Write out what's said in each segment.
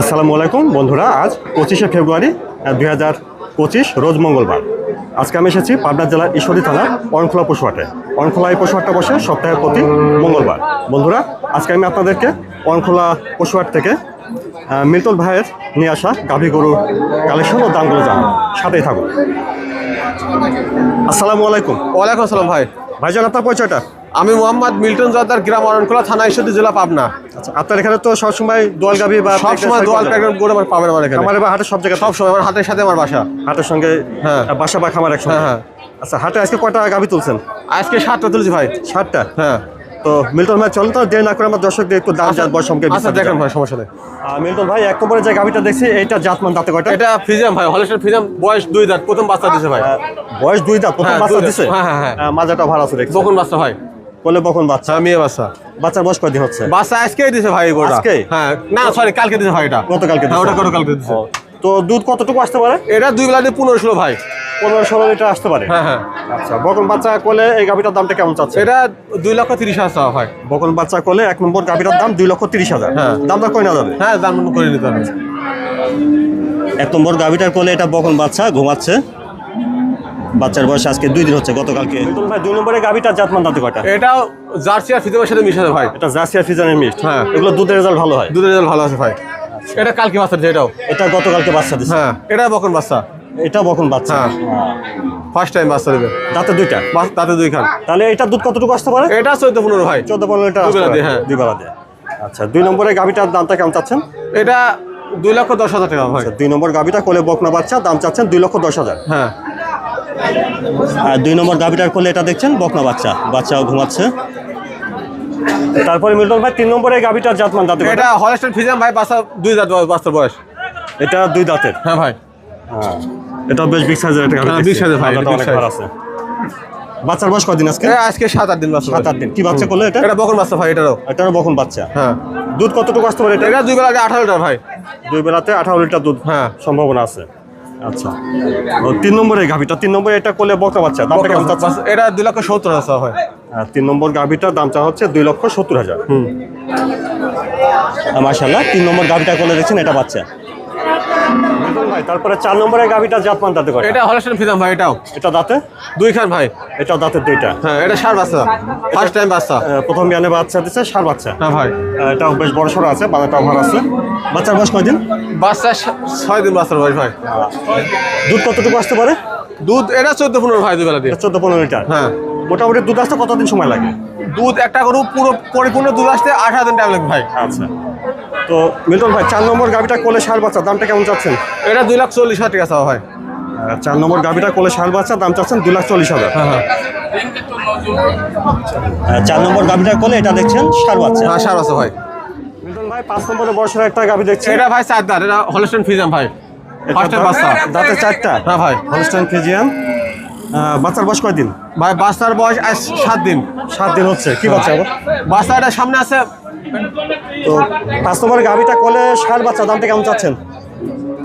আসসালামু আলাইকুম বন্ধুরা। আজ পঁচিশে ফেব্রুয়ারি দুই হাজার পঁচিশ রোজ মঙ্গলবার। আজকে আমি এসেছি পাবনা জেলার ঈশ্বরী থানার অরণখোলা পশুহাটে। অরণখোলা এই পশুহাটটা বসে সপ্তাহের প্রতি মঙ্গলবার। বন্ধুরা আজকে আমি আপনাদেরকে অরণখোলা পশুহাট থেকে মিল্টন ভাইয়ের নিয়ে আসা গাভী গরুর কালেকশন ও দামগুলো জানাব। সাথেই থাকুন। আসসালামু আলাইকুম। ওয়ালাইকুম আসসালাম ভাই। ভাইজান আপনার পরিচয়টা? আমি মোহাম্মদ মিল্টন জর্দার গ্রাম অরণখোলা থানা ঈশ্বরদী জেলা পাবনা। আচ্ছা আপনার এখানে তো সবসময় দোয়াল গাভী বা সবসময় দোয়াল প্যাকেট গরু আমার পাবেন আমার এখানে। খামারে বা হাটের সব জায়গায় সবসময় আমার হাতের সাথে আমার বাসা। হাটের সঙ্গে হ্যাঁ। বাসা বা খামার একসঙ্গে? হ্যাঁ, হ্যাঁ। আচ্ছা হাটে আজকে কয়টা গাভী তুলছেন? আজকে সাতটা তুলছি ভাই। সাতটা? হ্যাঁ। তো মিল্টন ভাই চলুন তো দেরি না করে আমার দর্শকদের একটু দাম জাত বয়স সম্পর্কে আচ্ছা দেখেন ভাই সমস্যা নেই। মিল্টন ভাই এক নম্বরে যে গাভীটা দেখছি এটা জাতমান দাঁতে কয়টা? এটা ফিজাম ভাই হলেস্টার ফিজাম বয়স দুই দাঁত প্রথম বাচ্চা দিছে ভাই। বয়স দুই দাঁত প্রথম হ্যাঁ, বাচ্চা দিছে? হ্যাঁ, হ্যাঁ, হ্যাঁ। মাজাটা ভালো আছে দেখছি বকুন বাচ্চা ভাই বলে বকন বাচ্চা? হ্যাঁ মেয়ে বাচ্চা। বাচ্চার বয়স কয়দিন হচ্ছে? বাচ্চা আজকেই দিছে ভাই গোটা আজকেই? হ্যাঁ না সরি কালকে দিছে ভাই এটা গতকালকে হ্যাঁ। ওটা গতকালকে দিছে। তো দুধ কতটুকু আসতে পারে? এটা দুই বেলা দিয়ে পনেরো ষোলো ভাই। পনেরো ষোলো লিটার আসতে পারে? হ্যাঁ হ্যাঁ। আচ্ছা বকন বাচ্চা করলে এই গাভীটার দামটা কেমন চাচ্ছে? এটা দুই লক্ষ তিরিশ হাজার টাকা ভাই। বকন বাচ্চা করলে এক নম্বর গাভীটার দাম দুই লক্ষ তিরিশ হাজার। হ্যাঁ। দামটা কই না যাবে? হ্যাঁ দাম করে নিতে হবে। এক নম্বর গাভিটার কোলে এটা বকন বাচ্চা ঘুমাচ্ছে। বাচ্চার বয়স আজকে দুই দিন হচ্ছে গতকালকে। ভাই দুই নম্বরে গাভিটার জাতমান দাঁতে কয়টা? এটাও জার্সি আর ফিজামের সাথে মিশাতে ভাই এটা জার্সি আর ফিজানের মিক্সড হ্যাঁ। এগুলো দুধের রেজাল্ট ভালো হয়? দুধের রেজাল্ট ভালো আছে ভাই। এটা কালকে বাচ্চা দিছে এটাও। এটা গতকালকে বাচ্চা দিচ্ছে হ্যাঁ এটা বকন বাচ্চা। এটা বকন বাচ্চা। হ্যাঁ। ফার্স্ট টাইম বাচ্চা দেবে। দাঁতে দুইটা? বাস- তাতে দুই খান তাহলে এটা দুধ কতটুকু আসতে পারে? এটা চোদ্দ পনেরো ভাই চোদ্দ পনেরো লিটার হ্যাঁ। দুই বেলা দিয়ে। আচ্ছা দুই নম্বরে গাভিটার দামটা কেমন চাচ্ছেন? এটা দুই লক্ষ দশ হাজার টাকা ভাই আচ্ছা, দুই নম্বর গাভিটা কোলে বকনা বাচ্চা দাম চাচ্ছেন দুই লক্ষ দশ হাজার। হ্যাঁ। আর দুই নম্বর গাভিটার কোলে এটা দেখছেন বকনা বাচ্চা। বাচ্চাও ঘুমাচ্ছে। তারপরে মিল্টন ভাই তিন নম্বরে গাভিটার জাতমান দাঁতে? এটা হলস্টার ফিজাম ভাই বাচ্চা দুই দাঁত বয়স, বাচ্চার বয়স। এটা দুই দাঁতের? হ্যাঁ ভাই। হ্যাঁ। এটা বেশ বিগ সাইজের একটা গাভী হ্যাঁ, big ভাই, অনেক। ভার আছে। বাচ্চার বয়স কদিন আজকে? আজকে সাত আট দিন বাচ্চা সাত আট দিন। কি বাচ্চা করলে এটা? এটা বকন বাচ্চা ভাই এটারও। এটারও বকন বাচ্চা? হ্যাঁ। দুধ কতটুকু আসতে পারে এটা দুই বেলাতে আঠারো লিটার ভাই। দুই বেলাতে আঠারো লিটার দুধ হ্যাঁ। সম্ভাবনা আছে। আচ্ছা। ও, তিন নম্বরে গাভিটা তিন নম্বরে এটা করলে বকা বাচ্চা দামটা কেমন এটা দুই লক্ষ সত্তর হাজার হয়। আর তিন নম্বর গাভিটার দাম চা হচ্ছে দুই লক্ষ সত্তর হাজার। হুম। মাসাল্লাহ তিন নম্বর গাভিটা করলে দেখছেন এটা বাচ্চা। ভাই তারপরে চার নম্বরে গাভিটা জাতমান দাঁতে করে এটা হলস্টার ফিজাম ভাই এটাও। এটা দাঁতে? দুই খান ভাই। এটা দাঁতের দুইটা? হ্যাঁ এটা সার বাচ্চা। ফার্স্ট টাইম বাচ্চা। প্রথম বিয়ানে বাচ্চা দিচ্ছে সার বাচ্চা। হ্যাঁ ভাই। এটাও বেশ বড় সড়ো আছে বাজারটাও ভালো আছে। বাচ্চার বয়স কয়দিন বাচ্চা ছয় দিন বাচ্চার বয়স ভাই। দুধ কতটুকু আসতে পারে? দুধ এটা চোদ্দ পনেরো ভাই দুই বেলা দিয়ে চোদ্দ পনেরো লিটার। হ্যাঁ। মোটামুটি দুধ আসতে কতদিন সময় লাগে? দুধ একটা গরু পুরো পরিপূর্ণ দুধ আসতে আঠারো দিন টাইম লাগবে ভাই। আচ্ছা। তো মিল্টন ভাই চার নম্বর গাভিটা কোলে সার বাচ্চা দামটা কেমন চাচ্ছেন? এটা দুই লাখ চল্লিশ হাজার টাকা চাওয়া ভাই চার নম্বর গাভিটা কোলে সার বাচ্চা দাম চাচ্ছেন দুই লাখ চল্লিশ হাজার। হ্যাঁ হ্যাঁ। চার নম্বর গাভিটা কোলে এটা দেখছেন সার বাচ্চা। হ্যাঁ সার বাচ্চা ভাই। মিল্টন ভাই পাঁচ নম্বরে বর্ষের একটা গাভি দেখছি এটা ভাই চার দাঁত এটা হলস্টেন ফিজাম ভাই। ফার্স্ট টাইম বাচ্চা। দাঁতে চারটা? হ্যাঁ ভাই। হলস্টাইন ফিজিয়ান বাচ্চার বয়স কয়দিন? ভাই বাচ্চার বয়স আজ সাত দিন। সাত দিন হচ্ছে কি বাচ্চা আবার? বাচ্চা এটা সামনে আছে তো পাঁচ নম্বরের গাভিটা কোলে সার বাচ্চা দামটা কেমন চাচ্ছেন?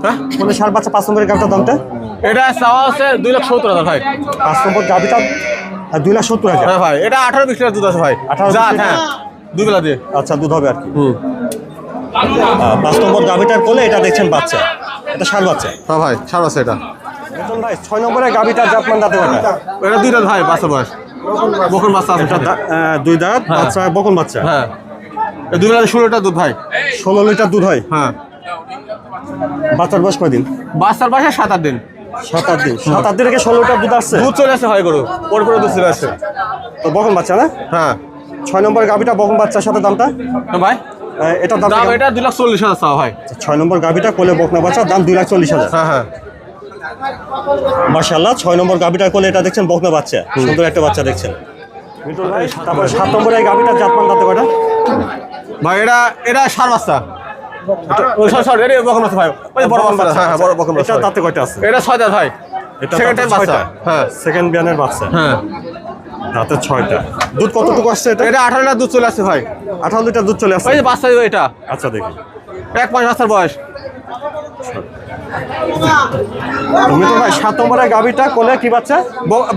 হ্যাঁ? কোলে সার বাচ্চা পাঁচ নম্বরের গাভিটার দামটা এটা চাওয়া আছে দুই লাখ সত্তর হাজার ভাই। পাঁচ নম্বর গাভিটা আহ, দুই লাখ সত্তর হাজার। হ্যাঁ ভাই এটা আঠারো বিশ লিটার দুধ আছে ভাই। 18 বিশ জাত লিটার? হ্যাঁ দুই বেলা দিয়ে। আচ্ছা দুধ হবে আর কি। হুম। পাঁচ নম্বর গাভিটার কোলে এটা দেখছেন বাচ্চা। এটা সার বাচ্চা। হ্যাঁ ভাই সার আছে এটা। ভাই ছয় নম্বরের গাভিটা জাতমান দাঁতে এটা দুই দাঁত ভাই বাচ্চা বয়স। বকুন বাচ্চা। আছে। দুই দাঁত হ্যাঁ। বাচ্চা বকন বাচ্চা। হ্যাঁ। দুই বেলা ষোলো লিটার দুধ ভাই। ষোলো লিটার দুধ হয়? হ্যাঁ। বাচ্চার বয়স কয়দিন? বাচ্চার বয়স সাত আট দিন। সাত আট দিন। সাত আট দিন ষোলো লিটার দুধ আসছে? দুধ চলে আসে গরু। পরে পরে দুধ চলে আসে। তো বকন বাচ্চা না? হ্যাঁ। ছয় নম্বর গাভিটা বকন বাচ্চার সাথে দামটা? ভাই দাম দাম এটা দুই লাখ চল্লিশ হাজার চাওয়া ভাই ছয় নম্বর গাভিটা কোলে বকনা বাচ্চা দাম দুই লাখ চল্লিশ হাজার। হ্যাঁ হ্যাঁ। মার্শাল্লাহ ছয় নম্বর কোলে এটা দেখছেন বকনা বাচ্চা। সুন্দর একটা বাচ্চা দেখছেন। তারপর সাত নম্বরে এই গাভিটার জাতমান দাঁতে কটা ভাই এটা এটা সার বাচ্চা। সরি সরি এটা বকন বাচ্চা ভাই। ওই বড় বাচ্চা হ্যাঁ হ্যাঁ বড় বকন বাচ্চা এটা ভাই। দাঁতে কয়টা আছে? এটা ছয় দাঁত ভাই। এটা সেকেন্ড টাইম বাচ্চা। হ্যাঁ। সেকেন্ড বিয়ানের বাচ্চা। হ্যাঁ। দাঁতে ছয়টা। দুধ কতটুকু আসছে এটা? এটা আঠারো লিটার দুধ চলে আসছে ভাই। আঠারো লিটার দুধ চলে আসছে। ওই যে বাচ্চা এটা। আচ্ছা দেখি। এক মাস বাচ্চার বয়স। তুমি তো ভাই সাত নম্বরের গাভিটা কোলে কি বাচ্চা?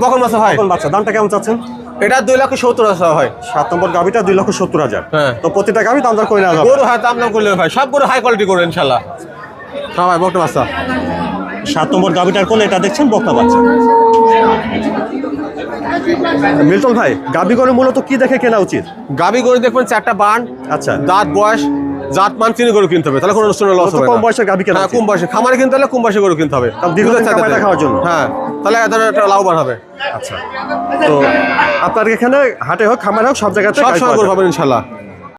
বকন বাচ্চা ভাই। কোন বাচ্চা। দামটা কেমন চাচ্ছেন? এটা দুই লক্ষ সত্তর হাজার ভাই সাত নম্বর গাভিটা দুই লক্ষ সত্তর হাজার। হ্যাঁ। তো প্রতিটা গাভি দাম দর করে নেওয়া গরু হ্যাঁ দাম দাম করলে ভাই সব গরু হাই কোয়ালিটি করবে ইনশাল্লাহ হ্যাঁ ভাই বকটা বাচ্চা। সাত নম্বর গাভিটার কোলে এটা দেখছেন বকনা বাচ্চা। মিল্টন ভাই গাভি করে মূলত কি দেখে কেনা উচিত? গাবি গরু দেখবেন চারটা বান আচ্ছা। দাঁত বয়স জাত মান চিনি গরু কিনতে হবে। তাহলে কোনো লস হবে কম না। বয়সের গাভী কেনা হ্যাঁ। কম বয়সে খামারে কিনতে হলে কম বয়সে গরু কিনতে হবে। থাকে। রাখার জন্য। হ্যাঁ। তাহলে এ ধরনের একটা লাভবান হবে। আচ্ছা। তো আপনার এখানে হাটে হোক খামারে হোক সব জায়গাতে সব সময়। পাবেন ইনশাল্লাহ।